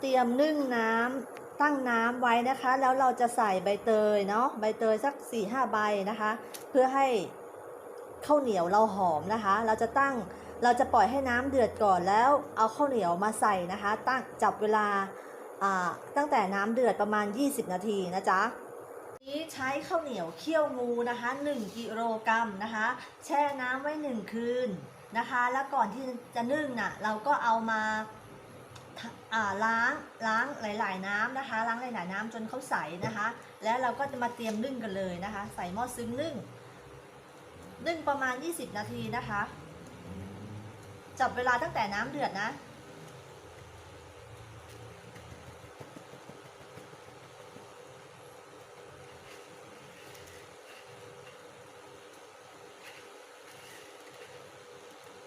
เตรียมนึ่งน้ำตั้งน้ำไว้นะคะ แล้วเราจะใส่ใบเตยเนาะใบเตยสัก4ี่ห้าใบนะคะ เพื่อให้ข้าวเหนียวเราหอมนะคะ เราจะตั้งเราจะปล่อยให้น้ำเดือดก่อนแล้วเอาข้าวเหนียวมาใส่นะคะ ตั้งจับเวลาตั้งแต่น้ำเดือดประมาณ 20 นาทีนะจ๊ะนี้ใช้ข้าวเหนียวเคี่ยวงูนะคะ1กิโลกรัมนะคะ แช่น้ำไว้ 1 คืนนะคะ แล้วก่อนที่จะนึ่งน่ะเราก็เอามา ล้างล้างหลาย ๆ น้ำนะคะ ล้างหลาย ๆ น้ำจนเขาใสนะคะ แล้วเราก็จะมาเตรียมนึ่งกันเลยนะคะ ใส่หม้อซึ้งนึ่งนึ่งประมาณ 20 นาทีนะคะ จับเวลาตั้งแต่น้ำเดือดนะ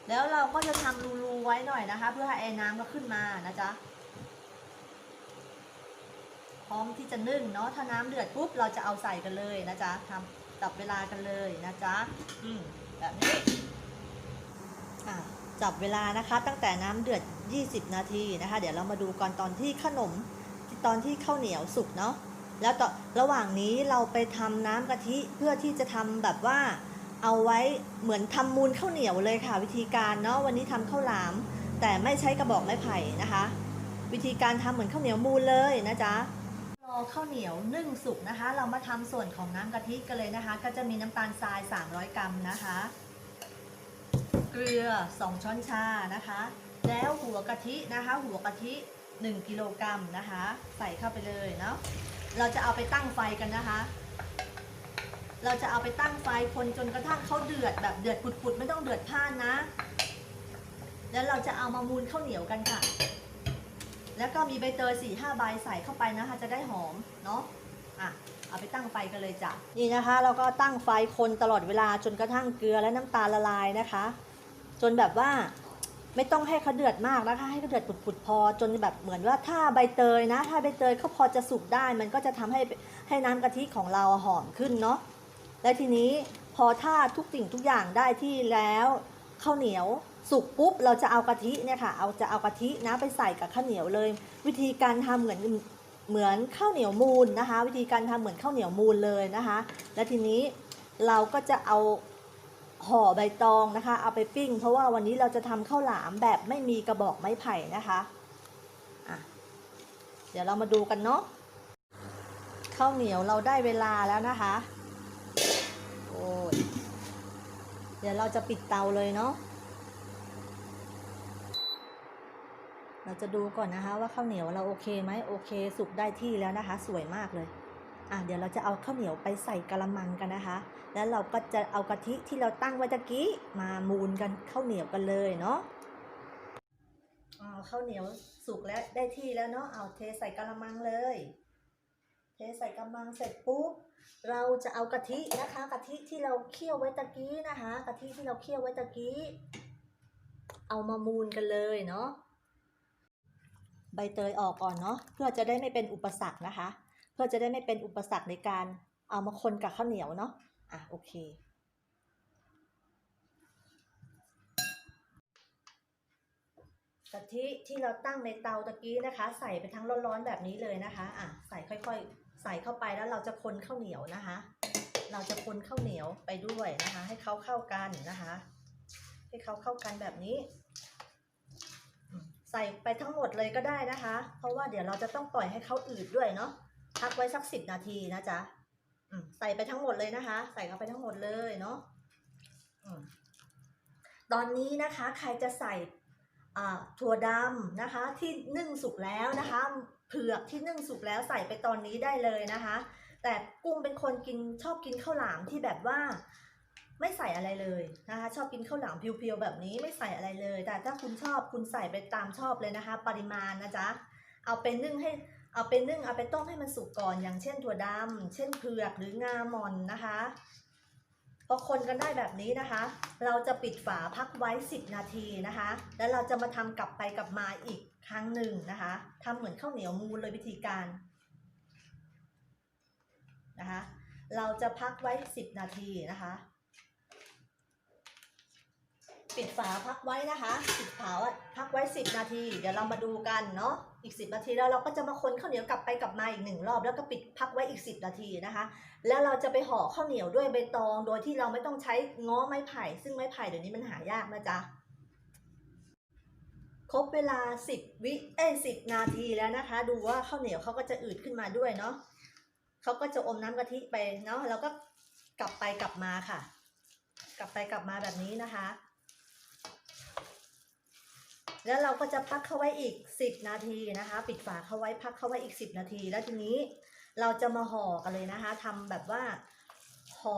แล้วเราก็จะทำรู ไว้หน่อยนะคะ เพื่อให้ไอ้น้ำก็ขึ้นมานะจ๊ะพร้อมที่จะนึ่งเนาะถ้าน้ำเดือดปุ๊บเราจะเอาใส่กันเลยนะจ๊ะทำจับเวลากันเลยนะจ๊ะอืมแบบนี้จับเวลานะคะ ตั้งแต่น้ำเดือด 20 นาทีนะคะ เดี๋ยวเรามาดูก่อนตอนที่ขนมตอนที่ข้าวเหนียวสุกเนาะแล้วต่อระหว่างนี้เราไปทำน้ำกะทิเพื่อที่จะทำแบบว่า เอาไว้เหมือนทำมูลข้าวเหนียวเลยค่ะ วิธีการเนาะวันนี้ทำข้าวหลาม แต่ไม่ใช้กระบอกไม้ไผ่นะคะ วิธีการทำเหมือนข้าวเหนียวมูลเลยนะจ๊ะรอข้าวเหนียวนึ่งสุกนะคะ เรามาทำส่วนของน้ำกะทิกันเลยนะคะ ก็จะมีน้ำตาลทราย 300 กรัมนะคะ เกลือ 2 ช้อนชานะคะ แล้วหัวกะทินะคะ หัวกะทิ 1 กิโลกรัมนะคะ ใส่เข้าไปเลยเนาะเราจะเอาไปตั้งไฟกันนะคะ เราจะเอาไปตั้งไฟคนจนกระทั่งเขาเดือดแบบเดือดปุดๆไม่ต้องเดือดพ่านนะ แล้วเราจะเอามามูนข้าวเหนียวกันค่ะ แล้วก็มีใบเตยสี่ห้าใบใส่เข้าไปนะคะ จะได้หอมเนาะอะเอาไปตั้งไฟกันเลยจ้ะนี่นะคะ เราก็ตั้งไฟคนตลอดเวลาจนกระทั่งเกลือและน้ำตาลละลายนะคะ จนแบบว่าไม่ต้องให้เขาเดือดมากนะคะ ให้เขาเดือดปุดๆพอ จนแบบเหมือนว่าถ้าใบเตยนะ ถ้าใบเตยเขาพอจะสุกได้ มันก็จะทำให้ให้น้ำกะทิของเราหอมขึ้นเนาะ และทีนี้พอถ้าทุกสิ่งทุกอย่างได้ที่แล้วข้าวเหนียวสุกปุ๊บเราจะเอากะทิเนี่ยค่ะเอาจะเอากะทินะไปใส่กับข้าวเหนียวเลย วิธีการทำเหมือนเหมือนข้าวเหนียวมูลนะคะ วิธีการทำเหมือนข้าวเหนียวมูลเลยนะคะ และทีนี้เราก็จะเอาห่อใบตองนะคะ เอาไปปิ้ง เพราะว่าวันนี้เราจะทำข้าวหลามแบบไม่มีกระบอกไม้ไผ่นะคะอะเดี๋ยวเรามาดูกันเนาะข้าวเหนียวเราได้เวลาแล้วนะคะ โอ้ยเดี๋ยวเราจะปิดเตาเลยเนาะ เราจะดูก่อนนะคะว่าข้าวเหนียวเราโอเคไหมโอเค สุกได้ที่แล้วนะคะ สวยมากเลย อะเดี๋ยวเราจะเอาข้าวเหนียวไปใส่กระมังกันนะคะ แล้วเราก็จะเอากะทิที่เราตั้งไว้ตะกี้มามูนกันข้าวเหนียวกันเลยเนาะอ่าข้าวเหนียวสุกแล้วได้ที่แล้วเนาะเอาเทใส่กระมังเลย เทใส่กระมังเสร็จปุ๊บเราจะเอากะทินะคะกะทิที่เราเคี่ยวไว้ตะกี้นะคะกะทิที่เราเคี่ยวไว้ตะกี้ เอามามูนกันเลยเนาะใบเตยออกก่อนเนาะเพื่อจะได้ไม่เป็นอุปสรรคนะคะ เพื่อจะได้ไม่เป็นอุปสรรคในการเอามาคนกับข้าวเหนียวเนาะอะโอเค กะทิที่เราตั้งในเตาตะกี้นะคะ ใส่ไปทั้งร้อนๆแบบนี้เลยนะคะอะใส่ค่อยๆ ใส่เข้าไปแล้วเราจะคนข้าวเหนียวนะคะ เราจะคนข้าวเหนียวไปด้วยนะคะ ให้เขาเข้ากันนะคะ ให้เขาเข้ากันแบบนี้ ใส่ไปทั้งหมดเลยก็ได้นะคะ เพราะว่าเดี๋ยวเราจะต้องปล่อยให้เขาอืดด้วยเนาะพักไว้สักสิบนาทีนะจ๊ะใส่ไปทั้งหมดเลยนะคะ ใส่เข้าไปทั้งหมดเลยเนาะตอนนี้นะคะ ใครจะใส่ถั่วดำนะคะ ที่นึ่งสุกแล้วนะคะ เผือกที่นึ่งสุกแล้วใส่ไปตอนนี้ได้เลยนะคะ แต่กุ้งเป็นคนกินชอบกินข้าวหลามที่แบบว่าไม่ใส่อะไรเลยนะคะ ชอบกินข้าวหลามเพียวๆแบบนี้ไม่ใส่อะไรเลย แต่ถ้าคุณชอบคุณใส่ไปตามชอบเลยนะคะ ปริมาณนะจ๊ะเอาไปนึ่งให้เอาไปนึ่งเอาไปต้มให้มันสุกก่อนอย่างเช่นถั่วดำเช่นเผือกหรืองาหมอนนะคะพอคนกันได้แบบนี้นะคะ เราจะปิดฝาพักไว้ 10 นาทีนะคะ แล้วเราจะมาทำกลับไปกลับมาอีก ครั้งหนึ่งนะคะทำเหมือนข้าวเหนียวมูลเลยวิธีการนะคะเราจะพักไว้ 10 นาทีนะคะปิดฝาพักไว้นะคะปิดฝาพักไว้ 10 นาที เดี๋ยวเรามาดูกันเนาะอีก 10 นาทีแล้วเราก็จะมาคนข้าวเหนียวกลับไปกลับมาอีกหนึ่งรอบแล้วก็ปิดพักไว้อีก 10 นาทีนะคะ แล้วเราจะไปห่อข้าวเหนียวด้วยใบตอง โดยที่เราไม่ต้องใช้ง้อไม้ไผ่ ซึ่งไม้ไผ่เดี๋ยวนี้มันหายากนะจ๊ะ ครบเวลา 10 วิเอ้ย10นาทีแล้วนะคะ ดูว่าข้าวเหนียวเขาก็จะอืดขึ้นมาด้วยเนาะเขาก็จะอมน้ำกะทิไปเนาะแล้วก็กลับไปกลับมาค่ะ กลับไปกลับมาแบบนี้นะคะ แล้วเราก็จะพักเข้าไว้อีก 10 นาทีนะคะ ปิดฝาเข้าไว้พักเข้าไว้อีก 10 นาที แล้วทีนี้เราจะมาห่อกันเลยนะคะทำแบบว่าห่อ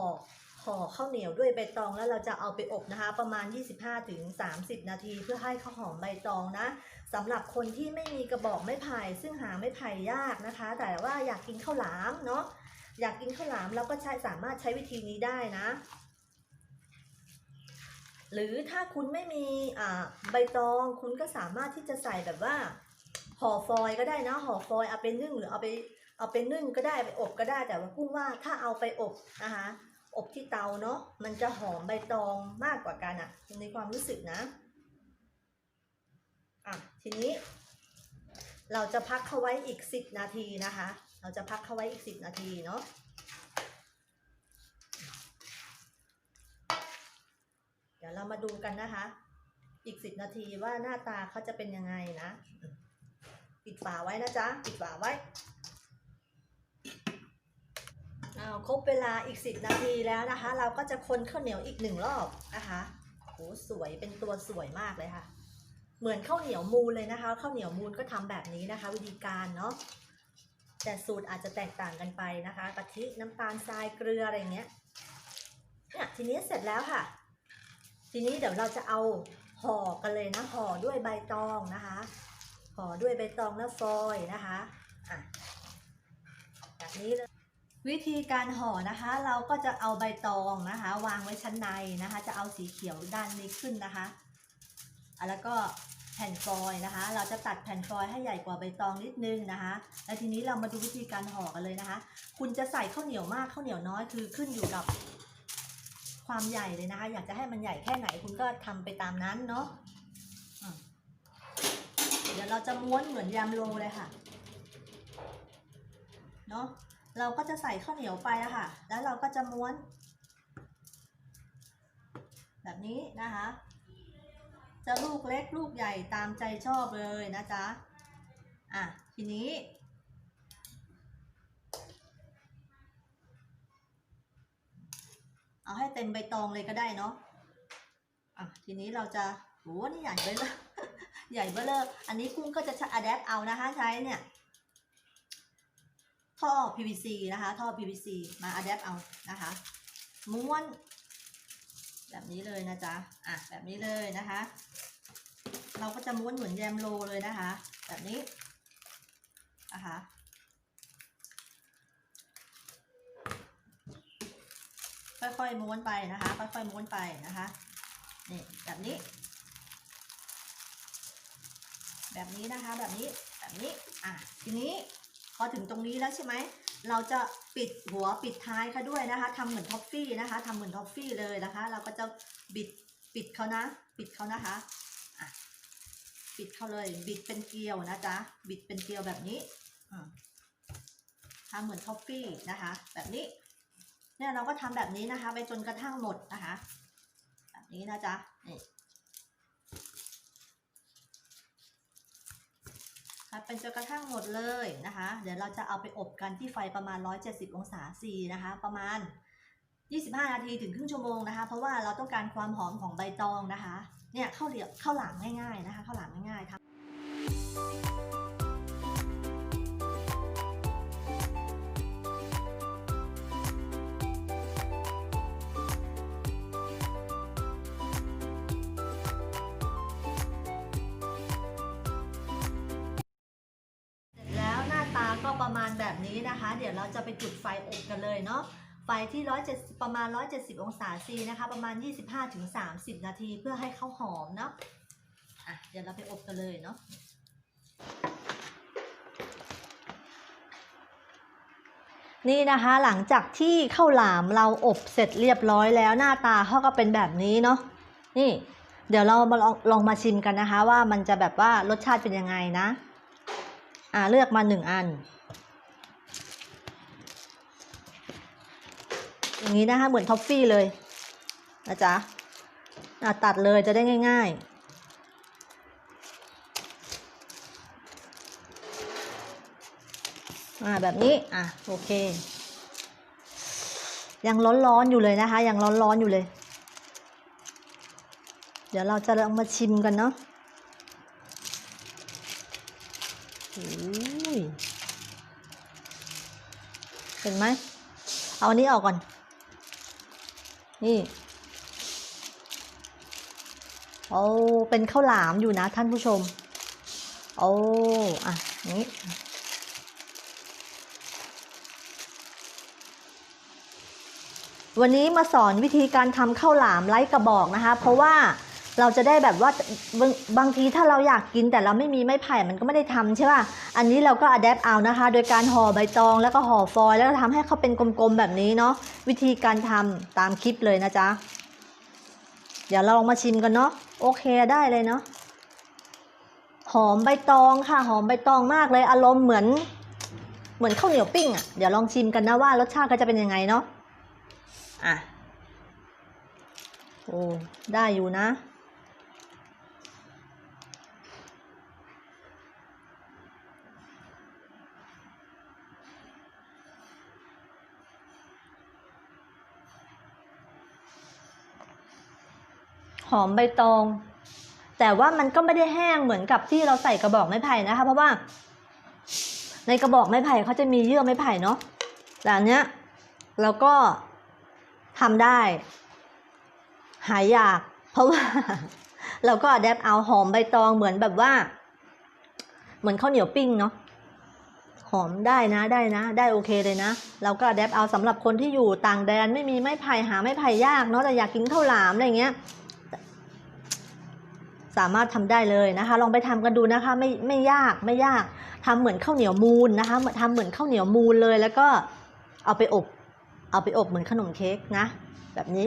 ห่อข้าวเหนียวด้วยใบตองแล้วเราจะเอาไปอบนะคะ ประมาณ 25-30 นาที เพื่อให้ข้าวหอมใบตองนะสำหรับคนที่ไม่มีกระบอกไม้ไผ่ซึ่งหาไม้ไผ่ยากนะคะ แต่ว่าอยากกินข้าวหลามเนาะอยากกินข้าวหลามเราก็ใช้สามารถใช้วิธีนี้ได้นะ หรือถ้าคุณไม่มีใบตองคุณก็สามารถที่จะใส่แบบว่าห่อฟอยก็ได้นะห่อฟอยเอาไปนึ่งหรือเอาไปเอาไปนึ่งก็ได้ไปอบก็ได้แต่ว่ากุ้งว่าถ้าเอาไปอบนะคะ อบที่เตาเนาะมันจะหอมใบตองมากกว่ากันอะในความรู้สึกนะอะทีนี้ เราจะพักเขาไว้อีก10นาทีนะคะ เราจะพักเขาไว้อีก10นาทีเนาะเดี๋ยวเรามาดูกันนะคะ อีกสิบนาทีว่าหน้าตาเขาจะเป็นยังไงนะ ปิดฝาไว้นะจ๊ะ ปิดฝาไว้ อ้าครบเวลาอีกสิบนาทีแล้วนะคะ เราก็จะคนข้าวเหนียวอีกหนึ่งรอบนะคะโหสวยเป็นตัวสวยมากเลยค่ะ เหมือนข้าวเหนียวมูลเลยนะคะข้าวเหนียวมูลก็ทำแบบนี้นะคะ วิธีการเนาะแต่สูตรอาจจะแตกต่างกันไปนะคะกะทิน้ำตาลทรายเกลืออะไรเงี้ยเนี่ยทีนี้เสร็จแล้วค่ะ ทีนี้เดี๋ยวเราจะเอาห่อกันเลยนะห่อด้วยใบตองนะคะห่อด้วยใบตองและฟอยล์นะคะอะแบบนี้เลย วิธีการห่อนะคะ เราก็จะเอาใบตองนะคะ วางไว้ชั้นในนะคะ จะเอาสีเขียวด้านนี้ขึ้นนะคะแล้วก็แผ่นฟอยนะคะ เราจะตัดแผ่นฟอยให้ใหญ่กว่าใบตองนิดนึงนะคะ แล้วทีนี้เรามาดูวิธีการห่อกันเลยนะคะ คุณจะใส่ข้าวเหนียวมากข้าวเหนียวน้อยคือขึ้นอยู่กับ ความใหญ่เลยนะคะ อยากจะให้มันใหญ่แค่ไหนคุณก็ทำไปตามนั้นเนาะอะเดี๋ยวเราจะม้วนเหมือนยำโรเลยค่ะ เนาะ เราก็จะใส่ข้าวเหนียวไปอะค่ะ แล้วเราก็จะม้วน แบบนี้นะคะ จะลูกเล็กลูกใหญ่ตามใจชอบเลยนะจ๊ะ อะ ทีนี้ เอาให้เต็มใบตองเลยก็ได้เนาะ อะ ทีนี้เราจะโหนี่ใหญ่ไปเลยใหญ่เบ้อเลยอันนี้กุ้งก็จะอะแดปเอานะคะใช้เนี่ย ท่อ PVC นะคะ ท่อ PVC มาอะแดปเอานะคะ ม้วน แบบนี้เลยนะจ๊ะอะแบบนี้เลยนะคะ เราก็จะม้วนเหมือนแยมโลเลยนะคะ แบบนี้นะคะค่อยๆม้วนไปนะคะ ค่อยๆม้วนไปนะคะนี่แบบนี้ แบบนี้นะคะ แบบนี้แบบนี้อะทีนี้ พอถึงตรงนี้แล้วใช่ไหม เราจะปิดหัวปิดท้ายเขาด้วยนะคะทำเหมือนท็อฟฟี่นะคะทำเหมือนท็อฟฟี่เลยนะคะ เราก็จะบิดปิดเขานะ ปิดเขานะคะปิดเขาเลย บิดเป็นเกลียวนะจ๊ะ บิดเป็นเกลียวแบบนี้ทำเหมือนท็อฟฟี่นะคะ แบบนี้ เนี่ยเราก็ทำแบบนี้นะคะ ไปจนกระทั่งหมดนะคะ แบบนี้นะจ๊ะนี่ ครับเป็นจนกระทั่งหมดเลยนะคะ เดี๋ยวเราจะเอาไปอบกันที่ไฟประมาณ 170 องศาซีนะคะ ประมาณ 25 นาทีถึงครึ่งชั่วโมงนะคะ เพราะว่าเราต้องการความหอมของใบตองนะคะ เนี่ยข้าวเหลียวข้าวหลามง่ายๆนะคะข้าวหลามง่ายๆทำ นี้นะคะ เดี๋ยวเราจะไปจุดไฟอบกันเลยเนาะไฟที่ 170 ประมาณ 170 องศาซีนะคะ ประมาณ 25-30 นาทีเพื่อให้ข้าวหอมเนาะอะเดี๋ยวเราไปอบกันเลยเนาะนี่นะคะหลังจากที่ข้าวหลามเราอบเสร็จเรียบร้อยแล้วหน้าตาเขาก็เป็นแบบนี้เนาะนี่ เดี๋ยวเรามาลองลองมาชิมกันนะคะ ว่ามันจะแบบว่ารสชาติเป็นยังไงนะ อ่าเลือกมาหนึ่งอัน อย่างนี้นะคะเหมือนท็อฟฟี่เลยนะจ๊ะอะตัดเลยจะได้ง่าย ๆอ่าแบบนี้อะโอเค ยังร้อนๆอยู่เลยนะคะ ยังร้อนๆอยู่เลย เดี๋ยวเราจะลองมาชิมกันเนาะเห็นไหมเอาอันนี้ออกก่อน นี่โอ้เป็นข้าวหลามอยู่นะท่านผู้ชม โอ้อะนี้วันนี้มาสอนวิธีการทำข้าวหลามไร้กระบอกนะคะ เพราะว่า เราจะได้แบบว่าบางบางทีถ้าเราอยากกินแต่เราไม่มีไม้ไผ่มันก็ไม่ได้ทำใช่ป่ะอันนี้เราก็อัดแอปเอานะคะ โดยการห่อใบตองแล้วก็ห่อฟอยล์แล้วก็ทำให้เขาเป็นกลมๆแบบนี้เนาะวิธีการทำตามคลิปเลยนะจ๊ะเดี๋ยวเราลองมาชิมกันเนาะโอเคได้เลยเนาะหอมใบตองค่ะ หอมใบตองมากเลยอารมณ์เหมือน เหมือนข้าวเหนียวปิ้งอะ่ะเดี๋ยวลองชิมกันนะว่ารสชาติก็จะเป็นยังไงเนาะอะโอ้ได้อยู่นะ หอมใบตอง แต่ว่ามันก็ไม่ได้แห้งเหมือนกับที่เราใส่กระบอกไม้ไผ่นะคะ เพราะว่า ในกระบอกไม้ไผ่เขาจะมีเยื่อไม้ไผ่เนาะแต่อันเนี้ยเราก็ทำได้ หายอยาก เพราะว่า เราก็อดแอปเอาหอมใบตองเหมือนแบบว่า เหมือนข้าวเหนียวปิ้งเนาะหอมได้นะได้นะ ได้โอเคเลยนะ เราก็อดแอปเอาสำหรับคนที่อยู่ต่างแดนไม่มีไม้ไผ่หาไม้ไผ่ยากเนาะแต่อยากกินข้าวหลามอะไรเงี้ย สามารถทำได้เลยนะคะ ลองไปทำกันดูนะคะไม่ไม่ยากไม่ยากทำเหมือนข้าวเหนียวมูนนะคะทำเหมือนข้าวเหนียวมูนเลย แล้วก็เอาไปอบเอาไปอบเหมือนขนมเค้กนะ แบบนี้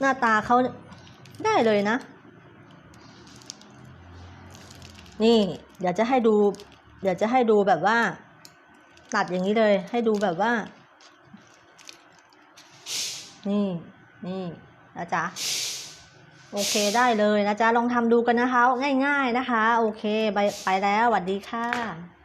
หน้าตาเขาได้เลยนะ นี่เดี๋ยวจะให้ดู เดี๋ยวจะให้ดูแบบว่า ตัดอย่างนี้เลย ให้ดูแบบว่า นี่ นี่นะจ๊ะ โอเคได้เลยนะจ๊ะลองทำดูกันนะคะ ง่าย ๆนะคะ โอเค ไปไปแล้วสวัสดีค่ะ